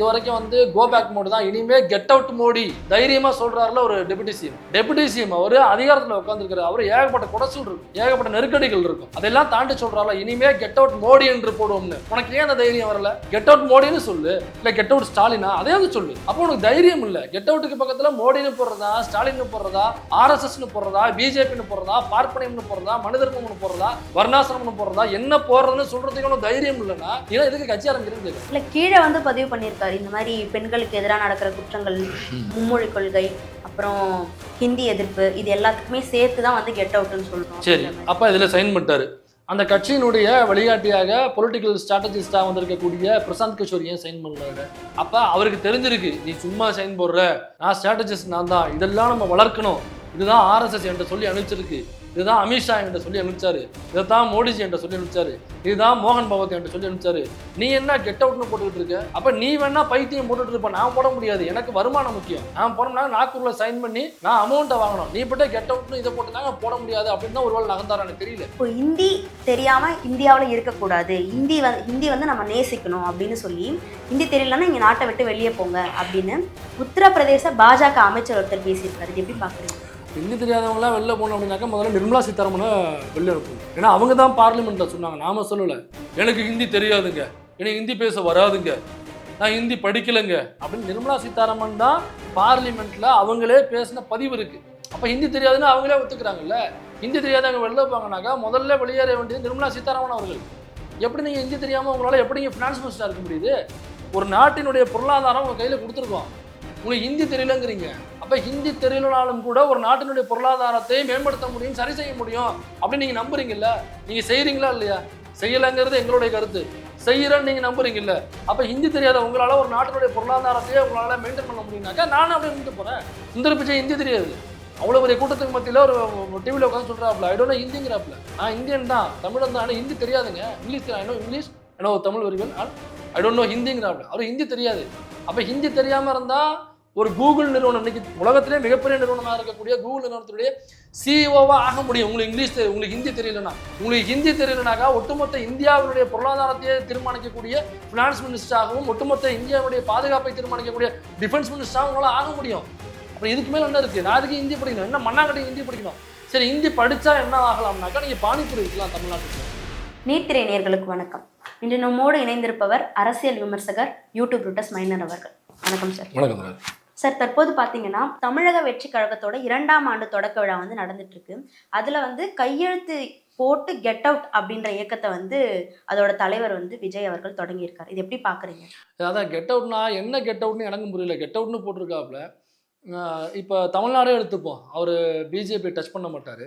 இது வரைக்கும் வந்து கோ பேக் மோடு தான். இனிமே கெட் அவுட் மோடி தைரியமா சொல்றாருல ஒரு டெபுட்டி சிஎம் டெபுட்டி சிஎம் அவரு அதிகாரத்துல உட்காந்துருக்காரு அவர் ஏகப்பட்ட குடசல் இருக்கும். ஏகப்பட்ட நெருக்கடிகள் இருக்கும். அதெல்லாம் தாண்டி சொல்றாருல இனிமே கெட் அவுட் மோடி என்று போடுவோம்னு. உனக்கு ஏன் அந்த தைரியம் வரல? கெட் அவுட் மோடின்னு சொல்லு. இல்ல கெட் அவுட் ஸ்டாலினா? அதே வந்து சொல்லு. அப்போ உனக்கு தைரியம் இல்ல. கெட் அவுட்டுக்கு பக்கத்துல மோடினு போடுறதா ஸ்டாலின் போடுறதா ஆர்எஸ்எஸ்னு போடுறதா பிஜேபின்னு போடுறதா பார்ப்பனியம்னு போடுறதா மனிதர்மம்னு போடுறதா வர்ணாசிரமம்னு போடுறதா என்ன போடுறதுன்னு சொல்றதுக்கு தைரியம் இல்லைன்னா ஏன் இதுக்கு கட்சி ஆரம்பிக்கிறது இல்ல கீழே வந்து பதிவு பண்ணியிருக்காரு. இந்த மாதிரி பெண்களுக்கு எதிராக நடக்கிற குற்றங்கள் மும்மொழி கொள்கை அப்புறம் ஹிந்தி எதிர்ப்பு இது எல்லாத்துக்குமே சேர்த்து தான் வந்து கெட் அவுட்னு சொல்கிறோம் சரி அப்போ இதில் இதுல சைன் பண்ணிட்டாரு. அந்த கட்சியினுடைய வழிகாட்டியாக பொலிட்டிக்கல் ஸ்ட்ராட்டஜிஸ்டாக வந்திருக்கக்கூடிய பிரசாந்த் கிஷோர் ஏன் சைன் பண்ணுறாரு அப்போ அவருக்கு தெரிஞ்சிருக்கு நீ சும்மா சைன் போடுற. நான் ஸ்ட்ராட்டஜிஸ்ட் நான் தான். இதெல்லாம் நம்ம வளர்க்கணும். இதுதான் ஆர்எஸ்எஸ் என்கிட்ட சொல்லி அனுப்பிச்சிருக்கு. இதுதான் அமித்ஷா என்கிட்ட சொல்லி அனுப்பிச்சாரு. இதைத்தான் மோடிஜி என்கிட்ட சொல்லி அனுப்பிச்சாரு. இதுதான் மோகன் பகவத் என்கிட்ட சொல்லி அனுப்பிச்சாரு. நீ என்ன கெட் அவுட்னு போட்டுக்கிட்டு இருக்க? அப்ப நீ வேணா பைத்தியம் போட்டுட்டு இருப்ப. நான் போட முடியாது. எனக்கு வருமானம் முக்கியம். நான் போனோம்னா நாக்கூர்ல சைன் பண்ணி நான் அமௌண்ட்டை வாங்கணும். நீ போட்டு கெட் அவுட்னு இதை போட்டுதாங்க போட முடியாது அப்படின்னு தான் ஒருவேளை நகர்ந்தாரா எனக்கு தெரியல. இப்போ ஹிந்தி தெரியாம இந்தியாவில் இருக்கக்கூடாது. ஹிந்தி வந்து ஹிந்தி வந்து நம்ம நேசிக்கணும் அப்படின்னு சொல்லி ஹிந்தி தெரியலன்னா இங்கே நாட்டை விட்டு வெளியே போங்க அப்படின்னு உத்தரப்பிரதேச பாஜக அமைச்சர் ஒருத்தர் பேசியிருக்காரு. இது எப்படி பார்க்குறீங்க ஹிந்தி தெரியாதவங்களாம் வெளில போகணும் அப்படின்னாக்கா முதல்ல நிர்மலா சீதாராமனை வெளில அனுப்பணும் ஏன்னா அவங்க தான் பார்லிமெண்ட்டில் சொன்னாங்க. நாம சொல்லலை. எனக்கு ஹிந்தி தெரியாதுங்க. எனக்கு ஹிந்தி பேச வராதுங்க. நான் ஹிந்தி படிக்கலைங்க. அப்படின்னு நிர்மலா சீதாராமன் தான் பார்லிமெண்ட்டில் அவங்களே பேசின பதிவு இருக்குது அப்போ ஹிந்தி தெரியாதுன்னு அவங்களே ஒத்துக்கிறாங்கல்ல. ஹிந்தி தெரியாதவங்க வெளில போங்கனாக்கா முதல்ல வெளியேற வேண்டியது நிர்மலா சீதாராமன் அவர்கள். எப்படி நீங்கள் ஹிந்தி தெரியாமல் உங்களால் எப்படி நீங்கள் ஃபினான்ஸ் மினிஸ்டராக இருக்க முடியுது? ஒரு நாட்டினுடைய பொருளாதாரம் உங்கள் கையில் கொடுத்துருக்கோம். உங்களுக்கு ஹிந்தி தெரியலங்கிறீங்க. அப்போ ஹிந்தி தெரியலனாலும் கூட ஒரு நாட்டினுடைய பொருளாதாரத்தை மேம்படுத்த முடியும் சரி செய்ய முடியும் அப்படின்னு நீங்கள் நம்புறீங்கல்ல? நீங்கள் செய்கிறீங்களா இல்லையா? செய்யலைங்கிறது எங்களுடைய கருத்து. செய்கிறேன்னு நீங்கள் நம்புறீங்கல்ல? அப்போ ஹிந்தி தெரியாத உங்களால் ஒரு நாட்டினுடைய பொருளாதாரத்தையே உங்களால் மெயின்டைன் பண்ண முடியும்னாக்கா நானும் அப்படியே இருந்துட்டு போகிறேன் சுந்தர பிச்சை ஹிந்தி தெரியாது. அவ்வளோ பெரிய கூட்டத்துக்கு மத்தியில் ஒரு டிவியில் உட்காந்து சொல்கிறாப்புல ஐ டோன்ட் ஹிந்திங்கிறாப்ல நான் இந்தியன் தான் தமிழன் தான் ஆனால் ஹிந்தி தெரியாதுங்க. English I know English I Tamil வரிகள் ஐ டோன்ட் நோ ஹிந்திங்கிறாப்புல. அவர் ஹிந்தி தெரியாது. அப்போ ஹிந்தி தெரியாமல் இருந்தால் ஒரு கூகுள் நிறுவனம் இன்னைக்கு உலகத்திலே மிகப்பெரிய நிறுவனமாக இருக்கக்கூடிய கூகுள் நிறுவனத்துடைய சிஇஓவா ஆக முடியும். உங்களுக்கு இங்கிலீஷ் உங்களுக்கு ஹிந்தி தெரியலனா உங்களுக்கு ஹிந்தி தெரியலனாக்கா ஒட்டுமொத்த இந்தியாவுடைய பொருளாதாரத்தையே தீர்மானிக்கக்கூடிய ஃபினான்ஸ் மினிஸ்டராகவும் ஒட்டுமொத்த இந்தியாவுடைய பாதுகாப்பை தீர்மானிக்கக்கூடிய டிஃபென்ஸ் மினிஸ்டராகவும் உங்களால் ஆக முடியும். அப்புறம் இதுக்கு மேல என்ன இருக்கு? நான் அதுக்கு ஹிந்தி படிக்கணும்? என்ன மண்ணாங்கட்டி ஹிந்தி படிக்கணும்? சரி ஹிந்தி படிச்சா என்ன ஆகலாம்னாக்கா நீங்க பானிபூரி விற்கலாம் தமிழ்நாட்டுக்கு. நீத்திரை நேயர்களுக்கு வணக்கம். இன்று நம்மோடு இணைந்திருப்பவர் அரசியல் விமர்சகர் யூடியூப் ரூட்டஸ் மைனர் அவர்கள். வணக்கம் சார். வணக்கம் சார். சார் தற்போது பார்த்தீங்கன்னா தமிழக வெற்றி கழகத்தோட இரண்டாம் ஆண்டு தொடக்க விழா வந்து நடந்துட்டு இருக்கு வந்து கையெழுத்து போட்டு கெட் அவுட் அப்படின்ற இயக்கத்தை வந்து அதோட தலைவர் வந்து விஜய் அவர்கள் தொடங்கியிருக்கார். இது எப்படி பார்க்குறீங்க அதான் கெட் அவுட்னா என்ன கெட் அவுட்னு எனக்கு புரியல. கெட் அவுட்னு போட்டிருக்காப்புல. இப்போ தமிழ்நாடே எடுத்துப்போம். அவர் பிஜேபி டச் பண்ண மாட்டார்.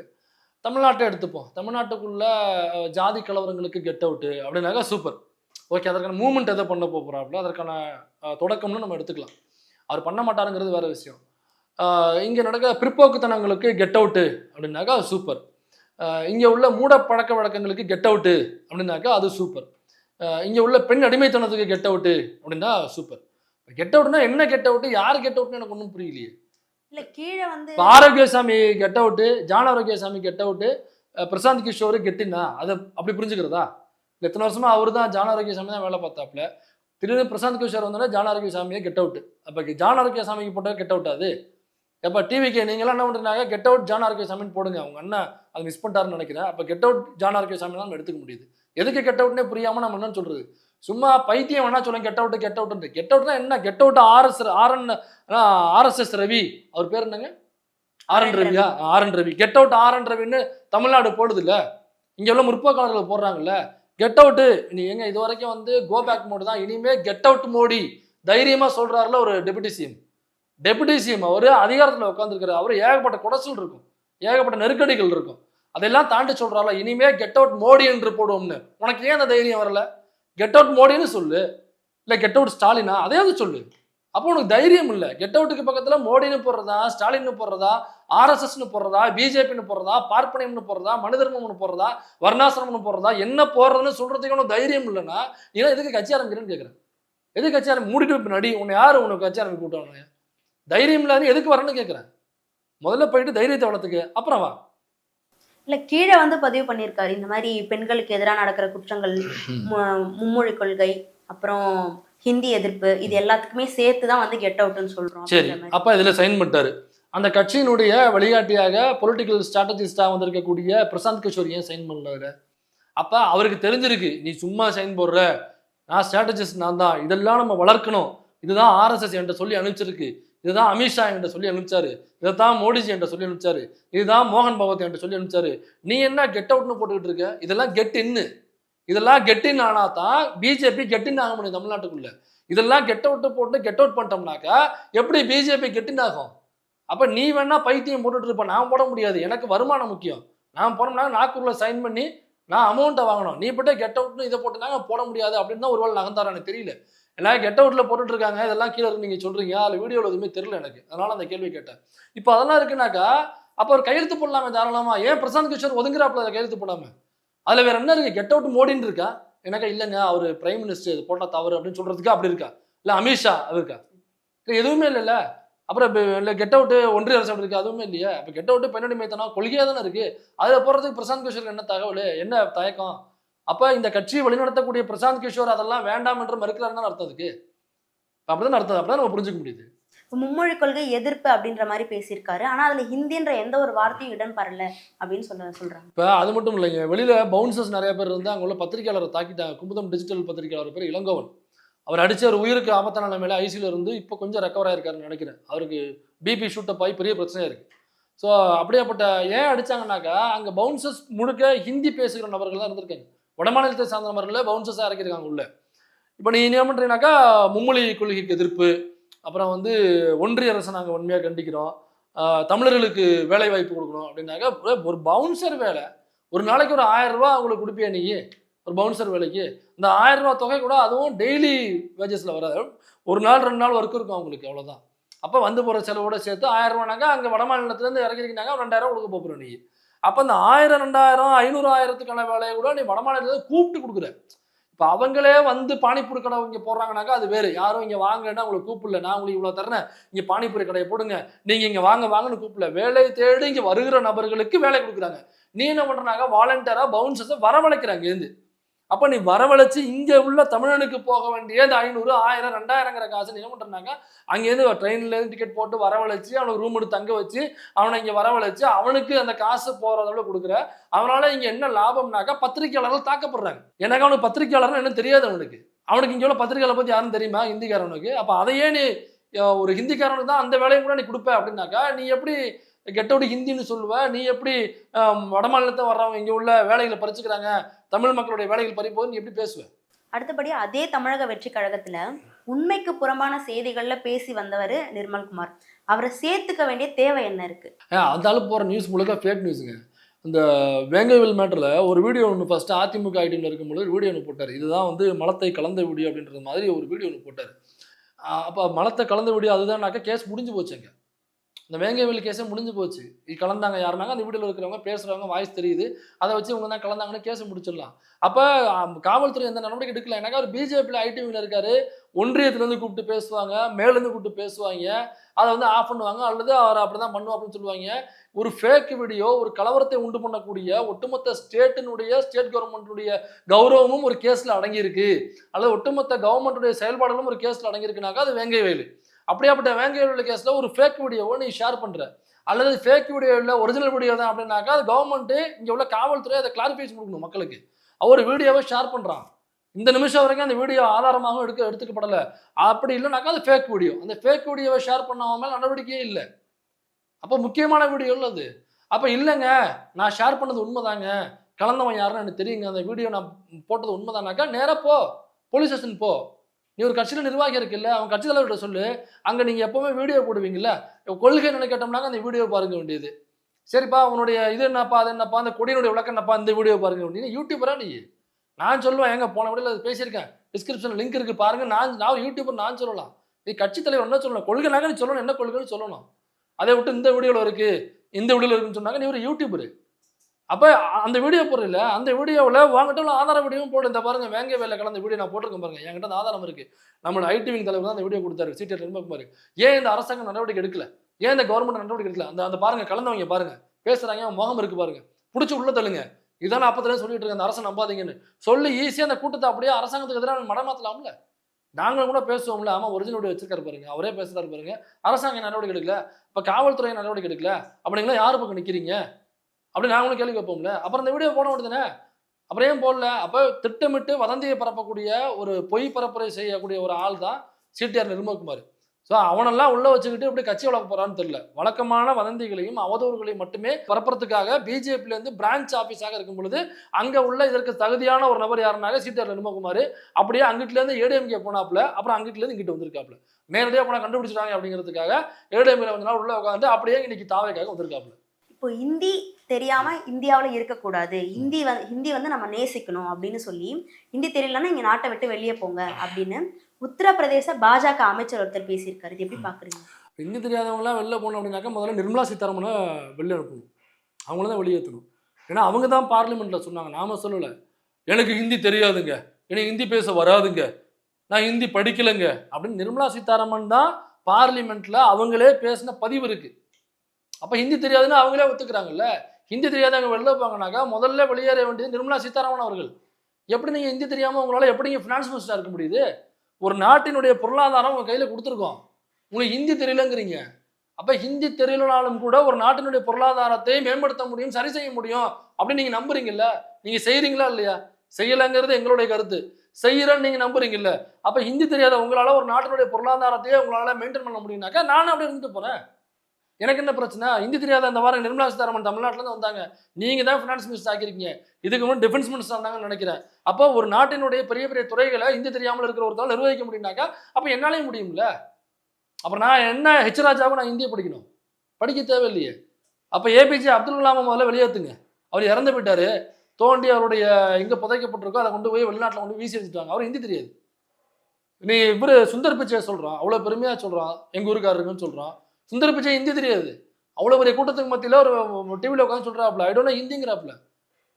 தமிழ்நாட்டை எடுத்துப்போம். தமிழ்நாட்டுக்குள்ள ஜாதி கலவரங்களுக்கு கெட் அவுட்டு அப்படின்னாக்கா சூப்பர் ஓகே அதற்கான மூமெண்ட் எதை பண்ண போகிறாப்புல அதற்கான தொடக்கம்னு நம்ம எடுத்துக்கலாம். அவர் பண்ண மாட்டாருங்கிறது வேற விஷயம். இங்கே நடக்கிற பிற்போக்குத்தனங்களுக்கு கெட் அவுட்டு அப்படின்னாக்கா சூப்பர் இங்கே உள்ள மூட பழக்க வழக்கங்களுக்கு கெட் அவுட்டு அப்படின்னாக்கா அது சூப்பர் இங்கே உள்ள பெண் அடிமைத்தனத்துக்கு கெட் அவுட்டு அப்படின்னா சூப்பர் கெட் அவுட்னா என்ன கெட் அவுட்டு யார் கெட் அவுட்னு எனக்கு ஒன்றும் புரியலையே. இல்ல கீழே வந்து Arokkiasamy get out John Arokkiasamy get out Prashant Kishor கெட்டினா அதை அப்படி புரிஞ்சுக்கிறதா? எத்தனை வருஷமா அவர் தான் ஜான் ஆரோக்கியசாமி தான் வேலை பார்த்தாப்புல. திடீர்னு பிரசாந்த் கிஷோர் வந்தோடனே ஜான் சாமியை கெட் அவுட் அப்போ ஜான் சாமிக்கு போட்டால் கெட் அவுட் அது. எப்போ டிவிக்கு நீங்களாம் என்ன பண்ணுறாங்க கெட் அவுட் ஜான் சாமின்னு போடுங்க. அவங்க அண்ணன் அதை மிஸ் பண்ணிட்டாருன்னு நினைக்கிறேன். அப்போ கெட் அவுட் ஜான் ஆரோக்கியசாமி நம்ம எடுத்துக்க முடியுது. எதுக்கு கெட் அவுட்னே புரியாமல் நம்ம என்ன சொல்கிறது சும்மா பைத்தியம் வேணா சொல்லுங்க get out get out get அவுட்னா என்ன? Get out RS RN RSS Ravi. அவர் பேர் என்னங்க? RN ரவியா? RN Ravi. Get out RN ரவின்னு Tamil Nadu போடுது இல்லை இங்கே உள்ள முற்போக்காளர்கள் போடுறாங்கல்ல. கெட் அவுட்டு நீ எங்க இது வரைக்கும் வந்து கோ பேக் மோடு தான். இனிமே கெட் அவுட் மோடி தைரியமா சொல்றாருல ஒரு டெபுட்டி சிஎம் டெபுட்டி சிஎம் அவர் அதிகாரத்தில் உட்காந்துருக்காரு அவர் ஏகப்பட்ட குடசல் இருக்கும். ஏகப்பட்ட நெருக்கடிகள் இருக்கும். அதெல்லாம் தாண்டி சொல்றாருல இனிமே கெட் அவுட் மோடி என்று போடுவோம்னு. உனக்கு ஏன் அந்த தைரியம் வரல? கெட் அவுட் மோடின்னு சொல்லு. இல்லை கெட் அவுட் ஸ்டாலினா? அதையாவது சொல்லு. அப்போ உனக்கு தைரியம் இல்லை. கெட் அவுட்டுக்கு பக்கத்துல மோடின்னு போடுறதா ஸ்டாலின்னு போடுறதா ஆர்எஸ்எஸ்னு போடுறதா பிஜேபின்னு போடுறதா பார்ப்பனியம்னு போடுறதா மனிதர்மம்னு போடுறதா வர்ணாசிரமம்னு போடுறதா என்ன போடுறதுன்னு சொல்றதுக்கு உனக்கு தைரியம் இல்லைன்னா நீ எதுக்கு கட்சி ஆரம்பிக்கிறேன்னு கேட்குறேன் எதுக்கு கட்சி ஆரம்பி மூடிட்டு போய் நடி உன்னை யாரு உனக்கு கட்சி ஆரம்பி கூட்டாங்க தைரியம் இல்லாத எதுக்கு வரணும்னு கேட்குறேன் முதல்ல போயிட்டு தைரியத்தை வளர்த்துக்கு அப்புறம் வா. இல்ல கீழே வந்து பதிவு பண்ணியிருக்காரு. இந்த மாதிரி பெண்களுக்கு எதிராக நடக்கிற குற்றங்கள் மும்மொழி கொள்கை அப்புறம் ஹிந்தி எதிர்ப்பு இது எல்லாத்துக்குமே சேர்த்து தான் வந்து கெட் அவுட்னு சொல்றோம் சரி. அப்ப இதுல சைன் பண்ணிட்டாரு. அந்த கட்சியினுடைய வழிகாட்டியாக பொலிட்டிக்கல் ஸ்ட்ராட்டஜிஸ்டா வந்திருக்கக்கூடிய பிரசாந்த் கிஷோர் ஏன் சைன் பண்ணாரு அப்ப அவருக்கு தெரிஞ்சிருக்கு நீ சும்மா சைன் போடுற. நான் ஸ்ட்ராட்டஜிஸ்ட் நான் தான். இதெல்லாம் நம்ம வளர்க்கணும். இதுதான் ஆர்எஸ்எஸ் என்கிட்ட சொல்லி அனுப்பிச்சிருக்கு. இதுதான் அமித்ஷா என்கிட்ட சொல்லி அனுப்பிச்சாரு. இதைத்தான் மோடிஜி என்கிட்ட சொல்லி அனுப்பிச்சாரு. இதுதான் மோகன் பகவத் என்கிட்ட சொல்லி அனுப்பிச்சாரு. நீ என்ன கெட் அவுட்னு போட்டுக்கிட்டு இருக்க? இதெல்லாம் கெட் இன்னு இதெல்லாம் கெட்டின் ஆனா தான் பிஜேபி கெட்டின் ஆக முடியும் தமிழ்நாட்டுக்குள்ள. இதெல்லாம் கெட் அவுட் போட்டு கெட் அவுட் பண்ணிட்டோம்னாக்கா எப்படி பிஜேபி கெட்டின் ஆகும்? அப்ப நீ வேணா பைத்தியம் போட்டுட்டு இருப்ப. நான் போட முடியாது. எனக்கு வருமானம் முக்கியம். நான் போனோம்னா நாக்கூர்ல சைன் பண்ணி நான் அமௌண்ட்டை வாங்கணும். நீ போட்டு கெட் அவுட்னு இதை போட்டுனாங்க போட முடியாது அப்படின்னு தான் ஒருவேளை நகர்ந்தாரா எனக்கு தெரியல. எல்லாம் கெட் அவுட்ல போட்டுட்டு இருக்காங்க. இதெல்லாம் கீழே இருக்கு நீங்க சொல்றீங்க. அதில் வீடியோவில் எதுவுமே தெரியல எனக்கு. அதனால அந்த கேள்வி கேட்டேன். இப்போ அதெல்லாம் இருக்குனாக்கா அப்போ ஒரு கையெழுத்து போடலாமே தாராளமா. ஏன் பிரசாந்த் கிஷோர் ஒதுங்குறாப்புல அதை கையெழுத்து போடாம? அதில் வேற என்ன இருக்கு? கெட் அவுட் மோடின்னு இருக்கா? எனக்கா இல்லைங்க அவர் பிரைம் மினிஸ்டர் இது போட்டால் தவறு அப்படின்னு சொல்றதுக்கு அப்படி இருக்கா? இல்லை அமித்ஷா அது இருக்கா? எதுவுமே இல்லைல்ல. அப்புறம் இல்லை கெட் அவுட் ஒன்றிய அரசு அப்படி இருக்கு? அதுவுமே இல்லையா. இப்போ கெட் அவுட் பெண்ணடி மைத்தனம் கொள்கையாக தானே இருக்கு? அதில் போகிறதுக்கு பிரசாந்த் கிஷோருக்கு என்ன தகவல்? என்ன தயக்கம்? அப்போ இந்த கட்சியை வழிநடத்தக்கூடிய பிரசாந்த் கிஷோர் அதெல்லாம் வேண்டாம் என்று மறுக்கிறாருன்னு அர்த்தம் அதுக்கு? அப்படிதான் அர்த்தம். அப்படிதான் நம்ம புரிஞ்சுக்க முடியுது. மும்மொழி கொள்கை எதிர்ப்பு அப்படின்ற மாதிரி பேசியிருக்காரு. ஆனால் அதில் ஹிந்தின்ற எந்த ஒரு வார்த்தையும் இடம் பரல அப்படின்னு சொல்ல சொல்கிறாங்க இப்போ அது மட்டும் இல்லைங்க. வெளியில் பவுன்சர்ஸ் நிறைய பேர் இருந்து அங்கே உள்ள பத்திரிகையாளரை தாக்கிட்டாங்க. குமுதம் டிஜிட்டல் பத்திரிகையாளர் பேர் இளங்கோவன். அவர் அடித்த ஒரு உயிருக்கு ஆபத்தான நிலைமையில ஐசியில் இருந்து இப்போ கொஞ்சம் ரெக்கவர் ஆயிருக்காருன்னு நினைக்கிறேன். அவருக்கு பிபி ஷூட்டப் ஆகி பெரிய பிரச்சனையாக இருக்குது ஸோ அப்படியாப்பட்ட ஏன் அடித்தாங்கனாக்கா அங்கே பவுன்சர்ஸ் முழுக்க ஹிந்தி பேசுகிற நபர்கள் தான் இருந்திருக்காங்க. வடமாநிலத்தை சார்ந்த நபர்களை பவுன்சர்ஸாக இறக்கியிருக்காங்க உள்ள. இப்போ நீ என்ன பண்ணுறீங்கனாக்கா மும்மொழி கொள்கைக்கு எதிர்ப்பு அப்புறம் வந்து ஒன்றிய அரசை நாங்கள் உண்மையாக கண்டிக்கிறோம். தமிழர்களுக்கு வேலை வாய்ப்பு கொடுக்கணும் அப்படின்னாக்கா ஒரு- பவுன்சர் வேலை. ஒரு நாளைக்கு ஒரு ஆயிரம் ரூபா அவங்களுக்கு கொடுப்பியா நீ? ஒரு பவுன்சர் வேலைக்கு. இந்த ஆயிரம் ரூபா தொகை கூட அதுவும் டெய்லி வேஜஸில் வராது. ஒரு நாள் ரெண்டு நாள் ஒர்க் இருக்கும் அவங்களுக்கு அவ்வளோதான் அப்போ வந்து போகிற செலவோட சேர்த்து ஆயிரம் ரூபானாக்கா அங்கே வடமாநிலத்துலேருந்து மாநிலத்துலேருந்து ரெண்டாயிரம் கொடுக்க போகிறோம் நீ. அப்போ அந்த ஆயிரம் ரெண்டாயிரம் ஐநூறு ஆயிரத்துக்கான வேலையை கூட நீ வடமாநிலத்தில் கூப்பிட்டு கொடுக்குற. இப்போ அவங்களே வந்து பானிபூரி கடை இங்கே போடுறாங்கனாக்கா அது வேறு. யாரும் இங்கே வாங்கலன்னா உங்களை கூப்பிடல. நான் உங்களுக்கு இவ்வளோ தரேன் இங்கே பானிபூரி கடையை போடுங்க. நீங்கள் இங்கே வாங்க வாங்கன்னு கூப்பிடல. வேலை தேடி இங்கே வருகிற நபர்களுக்கு வேலை கொடுக்குறாங்க. நீ என்ன பண்ணுறாங்க வாலண்டியராக பவுன்சர்ஸை வரவழைக்கிறாங்க இருந்து அப்போ நீ வரவழைச்சு இங்கே உள்ள தமிழனுக்கு போக வேண்டிய இந்த ஐநூறு ஆயிரம் ரெண்டாயிரங்கிற காசு நீ என்ன பண்ணுறாங்க அங்கேருந்து ட்ரெயின்லேருந்து டிக்கெட் போட்டு வரவழைச்சு அவனுக்கு ரூம் எடுத்து தங்க வச்சு அவனை இங்கே வரவழைச்சு அவனுக்கு அந்த காசு போகிறதளவு கொடுக்குற. அவனால் இங்கே என்ன லாபம்னாக்கா பத்திரிகையாளர்கள் தாக்கப்படுறாங்க. எனக்கு அவனுக்கு பத்திரிகையாளர்னு என்ன தெரியாது அவனுக்கு. அவனுக்கு இங்கே உள்ள பத்திரிகையாளர் பற்றி யாரும் தெரியுமா? ஹிந்திக்காரனுக்கு. அப்போ அதையே நீ ஒரு ஹிந்திக்காரனுக்கு தான் அந்த வேலையும் கூட நீ கொடுப்ப அப்படின்னாக்கா நீ எப்படி கெட்டோடி ஹிந்தின்னு சொல்லுவ. நீ எப்படி அஹ், வட மாநிலத்தை வர்றவங்க இங்கே உள்ள வேலைகளை பறிச்சுக்கிறாங்க தமிழ் மக்களுடைய வேலைகள் பறிப்போது நீ எப்படி பேசுவ? அடுத்தபடி அதே தமிழக வெற்றி கழகத்துல உண்மைக்கு புறம்பான செய்திகள்ல பேசி வந்தவர் நிர்மல்குமார் அவரை சேர்த்துக்க வேண்டிய தேவை என்ன இருக்கு? ஏன் அந்த அளவு போகிற நியூஸ் முழுக்க ஃபேக் நியூஸுங்க இந்த வேங்கவில் மேட்டரில் ஒரு வீடியோ ஒன்று ஃபஸ்ட்டு அதிமுக ஐடியில் இருக்கும்போது ஒரு வீடியோ ஒன்று போட்டார். இதுதான் வந்து மலத்தை கலந்த வீடியோ அப்படின்றது மாதிரி ஒரு வீடியோ ஒன்று போட்டார். அப்போ மலத்தை கலந்த வீடியோ அதுதான்னாக்கா கேஸ் முடிஞ்சு போச்சுங்க. இந்த வேங்கவேல் கேஸே முடிஞ்சு போச்சு. கலந்தாங்க யாருனாங்க? அந்த வீடியோவில் இருக்கிறவங்க பேசுகிறவங்க வாய்ஸ் தெரியுது. அதை வச்சு இவங்க தான் கலந்தாங்கன்னு கேஸ் முடிச்சிடலாம். அப்போ காவல்துறை எந்த நடவடிக்கை எடுக்கல? ஏன்னாக்கா அவர் பிஜேபியில் ஐடிவியில் இருக்காரு. ஒன்றியத்துலேருந்து கூப்பிட்டு பேசுவாங்க மேலேருந்து கூப்பிட்டு பேசுவாங்க. அதை வந்து ஆஃப் பண்ணுவாங்க அல்லது அவர் அப்படி தான் பண்ணுவோம் அப்படின்னு சொல்லுவாங்க. ஒரு ஃபேக் வீடியோ ஒரு கலவரத்தை உண்டு பண்ணக்கூடிய ஒட்டுமொத்த ஸ்டேட்டினுடைய ஸ்டேட் கவர்மெண்ட்டுடைய கௌரவமும் ஒரு கேஸில் அடங்கியிருக்கு. அல்லது ஒட்டுமொத்த கவர்மெண்ட்டுடைய செயல்பாடுகளும் ஒரு கேஸில் அடங்கியிருக்குனாக்கா அது வேங்கை வேலு. அப்படியாப்பட்ட வேங்கை கேஸில் ஒரு ஃபேக் வீடியோவை நீ ஷேர் பண்ணுற அல்லது ஃபேக் வீடியோ இல்லை ஒரிஜினல் வீடியோ தான் அப்படின்னாக்கா அது கவர்மெண்ட்டு இங்கே உள்ள காவல்துறை அதை கிளாரிஃபிகேஷன் கொடுக்கணும் மக்களுக்கு. அவர் வீடியோவை ஷேர் பண்ணுறான் இந்த நிமிஷம் வரைக்கும் அந்த வீடியோ ஆதாரமாகவும் எடுக்க எடுத்துக்கப்படலை. அப்படி இல்லைனாக்கா அது ஃபேக் வீடியோ அந்த ஃபேக் வீடியோவை ஷேர் பண்ணாம நடவடிக்கையே இல்லை. அப்போ முக்கியமான வீடியோ இல்லை அது. அப்போ இல்லைங்க நான் ஷேர் பண்ணது உண்மைதாங்க. கலந்தவன் யாருன்னு எனக்கு தெரியுங்க. அந்த வீடியோ நான் போட்டது உண்மைதானாக்கா நேராக போ. போலீஸ் ஸ்டேஷன் போ. நீ ஒரு கட்சியில் நிர்வாகி இருக்குல்ல அவன் கட்சி தலைவர்கிட்ட சொல்லு அங்கே நீங்கள் எப்போவுமே வீடியோ போடுவீங்கல்ல கொள்கை என்ன கேட்டோம்னாக்க அந்த வீடியோ பாருங்க வேண்டியது. சரிப்பா உன்னுடைய இது என்னப்பா அது என்னப்பா அந்த கொடியினுடைய விளக்கம் என்னப்பா இந்த வீடியோ பாருங்க வேண்டியது. யூடியூபரா நீ? நான் சொல்லுவேன் எங்க போன வீடியோல அது பேசியிருக்கேன். டிஸ்கிரிப்ஷன் லிங்க் இருக்கு பாருங்க நான் நான் யூடியூபர் நான் சொல்லலாம். நீ கட்சி தலைவர் என்ன சொல்லணும்? கொள்கைனாக நீ சொல்லணும் என்ன கொள்கைன்னு சொல்லணும். அதை விட்டு இந்த வீடியோவில் இருக்கு இந்த வீடியோவில் இருக்குன்னு சொன்னாங்க நீ ஒரு யூடியூபரு அப்போ அந்த வீடியோ போடுறல அந்த வீடியோவில் உங்ககிட்ட உள்ள ஆதார வீடியோவும் போடு இந்த பாருங்க வேங்க வேலை கலந்த வீடியோ நான் போட்டிருக்கேன் பாருங்க. என்கிட்ட அந்த ஆதாரம் இருக்குது நம்மளோட ஐடிவிங் தலைவர் தான் அந்த வீடியோ கொடுத்தாரு. சீட்டர் நிர்மகுமார் ஏன் இந்த அரசாங்கம் நடவடிக்கை எடுக்கல? ஏன் இந்த கவர்மெண்ட் நடவடிக்கை எடுக்கல? அந்த அந்த பாருங்க கலந்தவங்க பாருங்க. பேசுகிறாங்க முகம் இருக்கு பாருங்க. பிடிச்சி உள்ள தள்ளுங்க. இதான் அப்பத்துல சொல்லிட்டு இருக்கேன் அந்த அரசை நம்பாதீங்கன்னு. சொல்லி ஈஸியாக அந்த கூட்டத்தை அப்படியே அரசாங்கத்துக்கு எதிராக மடமாத்தலாம்ல நாங்களும் கூட பேசுவோம்ல ஆமா ஒரிஜினல் வச்சிருக்காரு பாருங்க. அவரே பேசுறாரு பாருங்க. அரசாங்கம் நடவடிக்கை எடுக்கல. இப்ப காவல்துறை நடவடிக்கை எடுக்கல. அப்படிங்களா? யார் பக்கம் நிக்கிறீங்க? அப்படி நாங்களும் கேள்வி கேட்போம்ல. அப்புறம் இந்த வீடியோ போட முடியுதுனே அப்புறம் ஏன் போடல? அப்போ திட்டமிட்டு வதந்தியை பரப்பக்கூடிய ஒரு பொய் பரப்புரை செய்யக்கூடிய ஒரு ஆள் தான் சிடிஆர் நிர்மல்குமார். ஸோ அவனெல்லாம் உள்ளே வச்சுக்கிட்டு இப்படி கட்சி வளர்க்க போறான்னு தெரியல. வழக்கமான வதந்திகளையும் அவதூறுகளையும் மட்டுமே பரப்புறதுக்காக பிஜேபியிலேருந்து பிரான்ச் ஆஃபீஸாக இருக்கும் பொழுது அங்கே உள்ள இதற்கு தகுதியான ஒரு நபர் யாருனாங்க சிடிஆர் நிர்மகுமார் அப்படியே அங்கிட்டலேருந்து ஏடிஎம்கே போனாப்புல. அப்புறம் அங்கிட்டிலேருந்து இங்கிட்டு வந்திருக்காப்ல நேரடியாக போனால் கண்டுபிடிச்சிட்டாங்க அப்படிங்கிறதுக்காக ஏடிஎம்கே வந்து உள்ளே உட்காந்து அப்படியே இன்னைக்கு தாவைக்காக வந்திருக்காப்புல. இப்போ ஹிந்தி தெரியாம இந்தியாவுல இருக்கக்கூடாது. ஹிந்தி வந்து ஹிந்தி வந்து நம்ம நேசிக்கணும் அப்படின்னு சொல்லி ஹிந்தி தெரியலன்னா இங்க நாட்டை விட்டு வெளியே போங்க அப்படின்னு உத்தரப்பிரதேச பாஜக அமைச்சர் ஒருத்தர் பேசியிருக்காரு. இது எப்படி பாக்குறீங்க? ஹிந்தி தெரியாதவங்களாம் வெளில போகணும் அப்படின்னாக்கா முதல்ல நிர்மலா சீதாராமனை வெளில அனுப்பணும். அவங்கள தான் வெளியேற்றணும். ஏன்னா அவங்க தான் பார்லிமெண்ட்டில் சொன்னாங்க. நாம சொல்லலை. எனக்கு ஹிந்தி தெரியாதுங்க. எனக்கு ஹிந்தி பேச வராதுங்க. நான் ஹிந்தி படிக்கலைங்க. அப்படின்னு நிர்மலா சீதாராமன் தான் பார்லிமெண்ட்டில் அவங்களே பேசின பதிவு இருக்கு. அப்போ ஹிந்தி தெரியாதுன்னு அவங்களே ஒத்துக்கிறாங்கல்ல? ஹிந்தி தெரியாதவங்க வெளில போங்கனாக்கா முதல்ல வெளியேற வேண்டியது நிர்மலா சீதாராமன் அவர்கள். எப்படி நீங்கள் ஹிந்தி தெரியாமல் உங்களால் எப்படி நீங்கள் ஃபினான்ஸ் மினிஸ்டராக இருக்க முடியுது? ஒரு நாட்டினுடைய பொருளாதாரம் உங்கள் கையில் கொடுத்துருக்கோம். உங்களுக்கு ஹிந்தி தெரியலங்கிறீங்க. அப்போ ஹிந்தி தெரியலனாலும் கூட ஒரு நாட்டினுடைய பொருளாதாரத்தை மேம்படுத்த முடியும் சரி செய்ய முடியும் அப்படின்னு நீங்கள் நம்புறீங்கல்ல? நீங்கள் செய்கிறீங்களா இல்லையா? செய்யலைங்கிறது எங்களுடைய கருத்து. செய்கிறேன்னு நீங்கள் நம்புறீங்கல்ல? அப்போ ஹிந்தி தெரியாத உங்களால் ஒரு நாட்டினுடைய பொருளாதாரத்தையே உங்களால் மெயின்டைன் பண்ண முடியும்னாக்கா நானும் அப்படி இருந்துட்டு போகிறேன் எனக்கு என்ன பிரச்சனை? இந்தி தெரியாத இந்த வாரம் நிர்மலா சீதாராமன் தமிழ்நாட்டில் வந்தாங்க. நீங்கள் தான் ஃபினான்ஸ் மினிஸ்டர் ஆக்கிருக்கீங்க இதுக்கு முன்னாடி டிஃபென்ஸ் மினிஸ்டர் இருந்தாங்கன்னு நினைக்கிறேன். அப்போ ஒரு நாட்டினுடைய பெரிய பெரிய துறைகளை இந்தி தெரியாமல் இருக்கிற ஒருத்தால் நிர்வகிக்க முடியும்னாக்கா அப்போ என்னாலையும் முடியும்ல? அப்புறம் நான் என்ன ஹெச் ராஜாவும் நான் இந்தியை படிக்கணும்? படிக்க தேவையில்லையே. அப்போ ஏபிஜே அப்துல் கலாம் முதல்ல வெளியேற்றுங்க அவர் இறந்து போயிட்டார். தோண்டி அவருடைய எங்கே புதைக்கப்பட்டிருக்கோ அதை கொண்டு போய் வெளிநாட்டில் கொண்டு வீசி வச்சுட்டாங்க அவர் ஹிந்தி தெரியாது. நீ இவர் சுந்தர் பிச்சை சொல்கிறான் அவ்வளோ பெருமையாக சொல்கிறான் எங்கள் ஊருக்காரருக்குன்னு சொல்கிறான் சுந்தர பிச்சை ஹிந்தி தெரியாது. அவ்வளோ பெரிய கூட்டத்துக்கு மத்தியில் ஒரு டிவியில் உட்காந்து சொல்கிறாப்புல ஐ டோன்ட் ஹிந்திங்கிறாப்புல.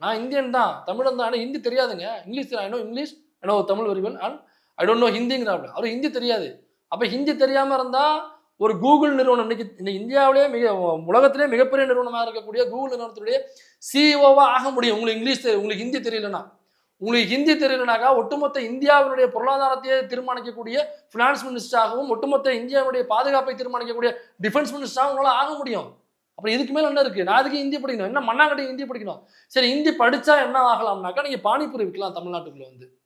நான் இந்தியன் தான். தமிழன் தான். ஆனால் ஹிந்தி தெரியாதுங்க. English I know English I know Tamil very well and I don't know ஹிந்திங்கிறாப்புல. அவர் ஹிந்தி தெரியாது. அப்போ ஹிந்தி தெரியாமல் இருந்தால் ஒரு கூகுள் நிறுவனம் இன்னைக்கு இந்த இந்தியாவிலேயே மிக உலகத்திலே மிகப்பெரிய நிறுவனமாக இருக்கக்கூடிய கூகுள் நிறுவனத்துடைய சிஇஓவாக ஆக முடியும். உங்களுக்கு இங்கிலீஷ் உங்களுக்கு ஹிந்தி தெரியலனா உங்களுக்கு ஹிந்தி தெரியலனாக்கா ஒட்டுமொத்த இந்தியாவினுடைய பொருளாதாரத்தையே தீர்மானிக்கக்கூடிய ஃபினான்ஸ் மினிஸ்டராகவும் ஒட்டுமொத்த இந்தியாவுடைய பாதுகாப்பை தீர்மானிக்கக்கூடிய டிஃபென்ஸ் மினிஸ்டராகவும் உங்களால் ஆக முடியும். அப்புறம் இதுக்கு மேல என்ன இருக்கு? நான் அதுக்கு ஹிந்தி படிக்கணும்? என்ன மண்ணாங்கட்டி ஹிந்தி படிக்கணும்? சரி ஹிந்தி படிச்சா என்ன ஆகலாம்னாக்கா நீங்க பானிபூரி விற்கலாம் தமிழ்நாட்டுக்குள்ள வந்து.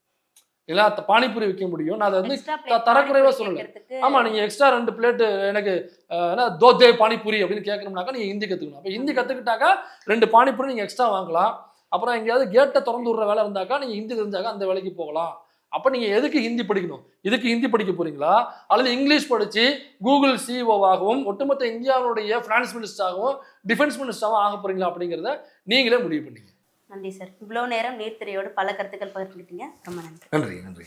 இல்ல பானிபூரி விற்க முடியும். நான் அதை வந்து Extra த- plate தரக்குறைவா பானிபூரி சொல்லல. கேட்கறதுக்கு ஆமா நீங்க எக்ஸ்ட்ரா ரெண்டு பிளேட் எனக்கு என்ன தோதே பானிபூரி அப்படின்னு கேட்கணும்னாக்கா நீங்க ஹிந்தி கத்துக்கணும். அப்ப ஹிந்தி கத்துக்கிட்டாக்கா ரெண்டு பானிபூரி நீங்க எக்ஸ்ட்ரா வாங்கலாம். அப்புறம் எங்கேயாவது கேட்டை திறந்து விடுற வேலை இருந்தாக்கா நீங்க ஹிந்தி தெரிஞ்சாக்கா அந்த வேலைக்கு போகலாம். அப்ப நீங்க எதுக்கு ஹிந்தி படிக்கணும்? இதுக்கு ஹிந்தி படிக்க போறீங்களா? அல்லது இங்கிலீஷ் படிச்சு கூகுள் சிஓவாகவும் ஒட்டுமொத்த இந்தியாவுடைய ஃபினான்ஸ் மினிஸ்டராகவும் டிஃபென்ஸ் மினிஸ்டராகவும் ஆக போறீங்களா அப்படிங்கிறத நீங்களே முடிவு பண்ணீங்க. நன்றி சார் இவ்வளவு நேரம் நீர்த்திரையோடு பல கருத்துக்கள் பகிர்ந்துக்கிட்டீங்க ரொம்ப நன்றி. நன்றி நன்றி.